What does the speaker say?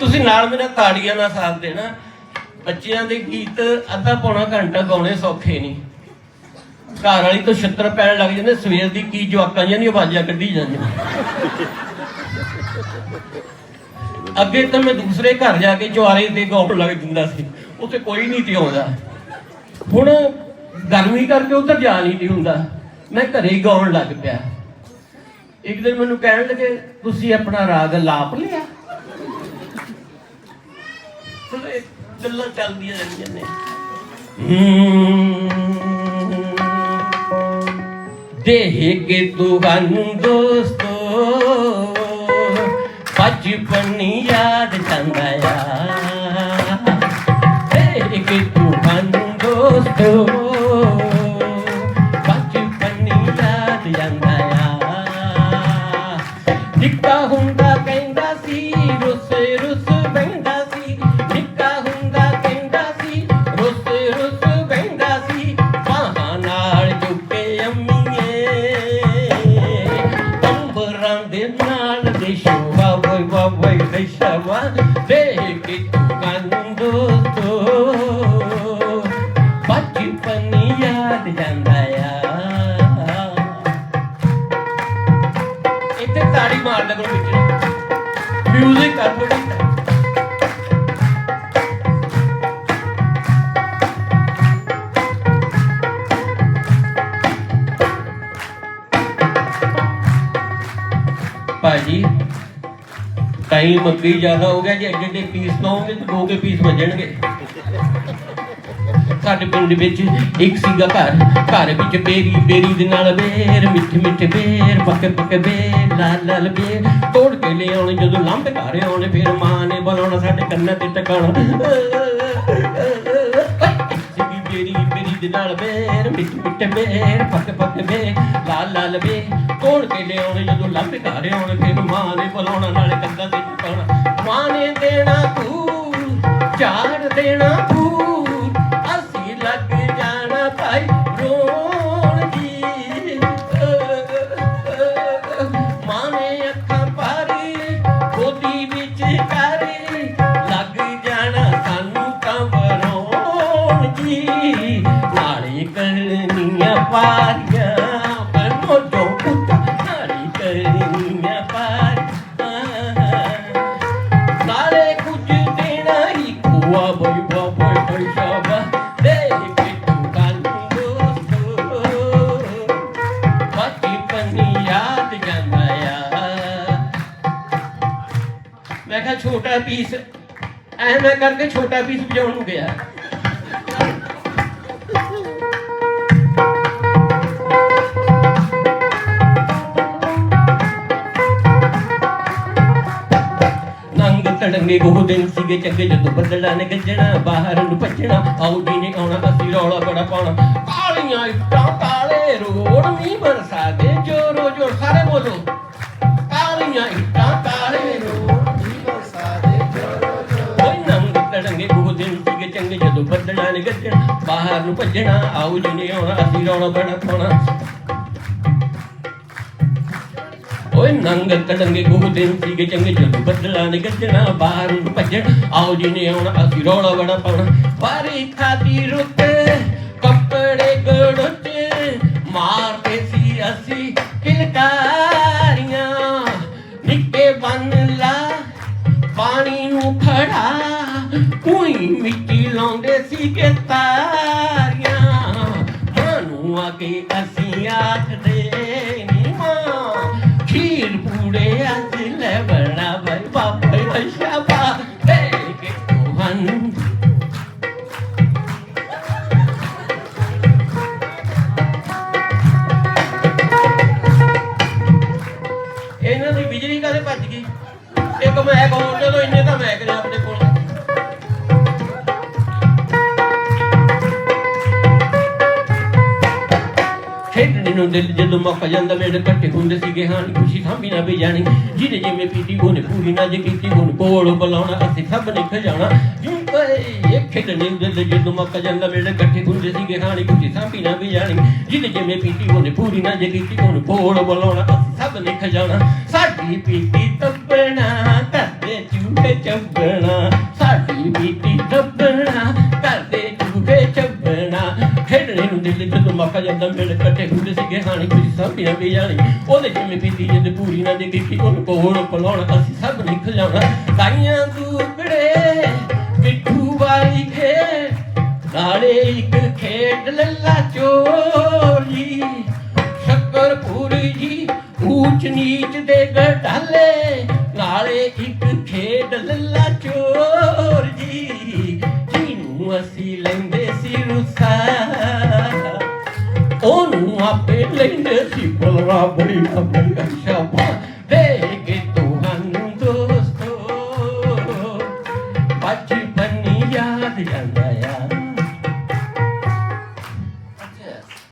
ਤੁਸੀਂ ਨਾਲ ਮੇਰਾ ਤਾੜੀਆਂ ਨਾਲ ਸਾਥ ਦੇਣਾ। ਬੱਚਿਆਂ ਦੇ ਗੀਤ ਅੱਧਾ ਪੌਣਾ ਘੰਟਾ ਗਾਉਣੇ ਸੌਖੇ ਨਹੀਂ। ਘਰ ਵਾਲੀ ਤੋਂ ਛਿੱਤਰ ਪੈਣ ਲੱਗ ਜਾਂਦੇ, ਸਵੇਰ ਦੀ ਕੀ ਜਵਾਕਾਂ ਜਾਂ ਨਹੀਂ ਆਵਾਜ਼ਾਂ ਕੱਢੀ ਜਾਂਦੀਆਂ। ਅੱਗੇ ਤਾਂ ਮੈਂ ਦੂਸਰੇ ਘਰ ਜਾ ਕੇ ਜਵਾਰੇ ਤੇ ਗਾਉਣ ਲੱਗ ਜਾਂਦਾ ਸੀ, ਉੱਥੇ ਕੋਈ ਨਹੀਂ ਤੇ ਆਉਂਦਾ। ਹੁਣ ਗਰਮੀ ਕਰਕੇ ਉੱਧਰ ਜਾ ਨਹੀਂ ਤੇ ਹੁੰਦਾ, ਮੈਂ ਘਰੇ ਗਾਉਣ ਲੱਗ ਪਿਆ। ਇੱਕ ਦਿਨ ਮੈਨੂੰ ਕਹਿਣ ਲੱਗੇ, ਤੁਸੀਂ ਆਪਣਾ ਰਾਗ ਲਾਪ ਲਿਆ ਚਲੋ ਇਹ ਗੱਲਾਂ ਚੱਲਦੀਆਂ ਰਹਿੰਦੀਆਂ ਨੇ। ਦੇਹ ਕੇ ਤੁਹਾਨੂੰ ਦੋਸਤੋ, ਬਚਪਨ ਯਾਦ ਜਾਂਦਾ ਆ ਦੇਹ ਕੇ ਤੁਹਾਨੂੰ ਦੋਸਤੋ, ਬਚਪਨ ਯਾਦ ਜਾਂਦਾ ਆ ਹੁੰਦਾ ਮਿਊਜ਼ਿਕ ਆ ਥੋੜੀ ਭਾਜੀ ਟਾਈਮ ਅੱਗੇ ਹੀ ਜ਼ਿਆਦਾ ਹੋ ਗਿਆ, ਜੇ ਅੱਡੇ ਦੇ ਪੀਸ ਦੋਗੇ ਤਾਂ ਦੋ ਕੇ ਪੀਸ ਵੱਜਣਗੇ। ਸਾਡੇ ਪਿੰਡ ਵਿੱਚ ਇੱਕ ਸੀਗਾ ਘਰ। ਘਰ ਵਿੱਚ ਬੇਰੀ ਬੇਰੀ ਦੇ ਨਾਲ ਬੇਰ, ਮਿੱਠੇ ਮਿੱਠੇ ਬੇਰ, ਪੱਕੇ ਪੱਕੇ ਬੇਰ, ਲਾਲ ਲਾਲ ਬੇਰ। ਤੋੜ ਕੇ ਲੈ ਆਉਣੇ ਜਦੋਂ ਲੰਬੇ ਘਰ ਆਉਣੇ, ਫਿਰ ਮਾਂ ਨੇ ਬੁਲਾਉਣਾ ਸਾਡੇ ਕੰਨਾਂ ਤੇ ਟਿਕਾਣਾ। ਸੀਗੀ ਬੇਰੀ ਬੇਰੀ ਦੇ ਨਾਲ ਬੇਰ, ਮਿੱਠੇ ਮਿੱਠੇ ਬੇਰ, ਪੱਕੇ ਪੱਕੇ ਬੇਰ, ਲਾਲ ਲਾਲ ਬੇਰ। ਤੋੜ ਕੇ ਲੈ ਜਦੋਂ ਲੰਬ ਘਰ ਆਉਣੇ, ਫਿਰ ਮਾਂ ਨੇ ਬੁਲਾਉਣਾ ਨਾਲੇ ਕੰਨਾਂ ਤੇ ਟਿਕਾਣਾ। ਮਾਂ ਨੇ ਦੇਣਾ ਤੂੰ ਝਾੜ ਦੇਣਾ ਛੋਟਾ ਪੀਸ ਐ ਮੈਂ ਕਰਕੇ ਛੋਟਾ ਪੀਸ ਵਜਾਉਣ ਨੂੰ ਗਿਆ। ਤੜੰਗੇ ਉਹ ਦਿਨ ਸੀਗੇ ਚੰਗੇ, ਜਦੋਂ ਬੱਦਲਾਂ ਨੇ ਗੱਜਣਾ, ਬਾਹਰ ਨੂੰ ਭੱਜਣਾ ਆਉ ਜੀ ਨੇ ਆਉਣਾ, ਅਸੀਂ ਰੌਲਾ ਬੜਾ ਪਾਉਣਾ। ਕਾਲੀਆਂ ਇੱਟਾਂ ਕਾਲੇ ਰੋੜ ਮੀਂਹ ਬਰਸਾ ਦੇ ਜੋਰੋ ਜੋਰ ਸਾਰੇ ਬੋਲੋ। ਬੱਦਲਾਂ ਗੱਜਣਾ ਬਾਹਰ ਨੂੰ ਭੱਜਣਾ ਆਉ ਜੀ ਨੇ ਆਉਣਾ, ਅਸੀਂ ਰੌਲਾ ਬੜਾ ਪਾਉਣਾ। ਓਏ ਨੰਗ ਤੜੰਗੇ ਉਹ ਦਿਨ ਸੀਗੇ ਚੰਗੇ ਜਦੋਂ ਬੱਦਲਾਂ ਨੇ ਗੱਜਣਾ, ਬਾਹਰ ਨੂੰ ਭੱਜਣ ਆਓ ਜੀ ਨੇ ਆਉਣਾ, ਅਸੀਂ ਰੌਲਾ ਬੜਾ ਪਾਉਣਾ। ਵਾਰੀ ਖਾਦੀ ਰੁੱਤ ਕੋਈ ਮਿੱਟੀ ਲਾਉਂਦੇ ਸੀ ਕਿ ਤਾਰੀਆਂ। ਮਾਨੂੰ ਆ ਕੇ ਅਸੀਂ ਆਖਦੇ ਨੀ ਮਾਂ। ਖੀਰ ਪੂੜੇ ਅੱਜ ਲੈ ਬਣਾ ਬਈ ਬਾਬਾ ਸ਼ਾਬਾ ਦੇ ਕੇ ਤੁਹਾਨੂੰ ਇਹਨਾਂ ਦੀ ਬਿਜਲੀ ਕਦੇ ਭੱਜ ਗਈ? ਇੱਕ ਮੈਂ ਕਹੂੰ ਚਲੋ ਇੰਨੇ ਤਾਂ ਮੈਂ ਕਰਿਆ ਆਪਣੇ ਕੋਲ। ਖੇਡਣੇ ਦਿਲ ਜਦੋਂ ਮੌਕਾ ਜਾਂਦਾ ਮੇਰੇ ਇਕੱਠੇ ਹੁੰਦੇ ਸੀਗੇ ਹਾਨੀ ਖੁਸ਼ੀ ਸਾਂਭੀ ਨਾ ਵੀ ਜਾਣੀ। ਜਿਹਨੇ ਜਿਵੇਂ ਪੀਤੀ, ਉਹਨੇ ਪੂਰੀ ਨਾ ਜੇ ਕੀਤੀ, ਹੁਣ ਕੋਲ ਬੁਲਾਉਣਾ, ਅਸੀਂ ਸਭ ਨੇ ਖਜਾਣਾ। ਜਿਉਂ ਕਹੇ ਇਹ ਖੇਡਣੇ ਦੇ ਜਦੋਂ ਮੱਕਾ ਜਾਂਦਾ ਮੇਰੇ ਇਕੱਠੇ ਹੁੰਦੇ ਸੀਗੇ ਹਾਣੀ ਕੁਛ ਸਾਂਭੀ ਨਾ ਵੀ ਜਾਣੀ। ਜਿਹਨੇ ਜਿਵੇਂ ਪੀਤੀ, ਉਹਨੇ ਪੂਰੀ ਨਾ ਜੇ ਕੀਤੀ ਉਹਨੂੰ ਕੋਲ ਬੁਲਾਉਣਾ, ਅਸੀਂ ਸਭ ਨੇ ਖਜਾਣਾ। ਸਾਡੀ ਪੀਤੀ ਤੱਪਣਾ ਕਰਦੇ ਚੂਹੇ ਚੱਬਣਾ। ਦਿਲ ਜਦੋਂ ਮੱਕਾ ਇਕੱਠੇ ਹੁੰਦੇ ਸੀਗੇ, ਹਾਣੀ ਕੁਛ ਸਾਂਭੀ ਵੀ ਜਾਣੀ। ਉਹਨੇ ਜਿਵੇਂ ਪੀਤੀ ਜਿਹਦੇ ਪੂਰੀ ਨਾ ਜੇ ਕੀਤੀ, ਉਹਨੂੰ ਕੋਲ ਬੁਲਾਉਣਾ ਅਸੀਂ ਸਭ ਨੇ ਖਜਾਣਾ ਤਾਈਆਂ ਦੂਪੜੇ ਮਿੱਠੂ ਵਾਲੀ ਖੇਡ, ਨਾਲੇ ਇੱਕ ਖੇਡ ਲੱਲਾ ਚੋਰੀ ਸ਼ੱਕਰਪੁਰੀ ਜੀ, ਊਚ ਨੀਚ ਦੇ ਗਟਾਲੇ ਨਾਲੇ ਇੱਕ ਖੇਡ ਲੱਲਾ ਚੋਰ ਜੀ ਜਿਹਨੂੰ ਅਸੀਂ ਲੈਂਦੇ ਸੀ ਰੁਸਾ। ਉਹਨੂੰ ਆਪੇ ਲੈਂਦੇ ਸੀ ਬਲਰਾ ਬੜੀ ਆਪਣੀ ਸ਼ਾਬਾ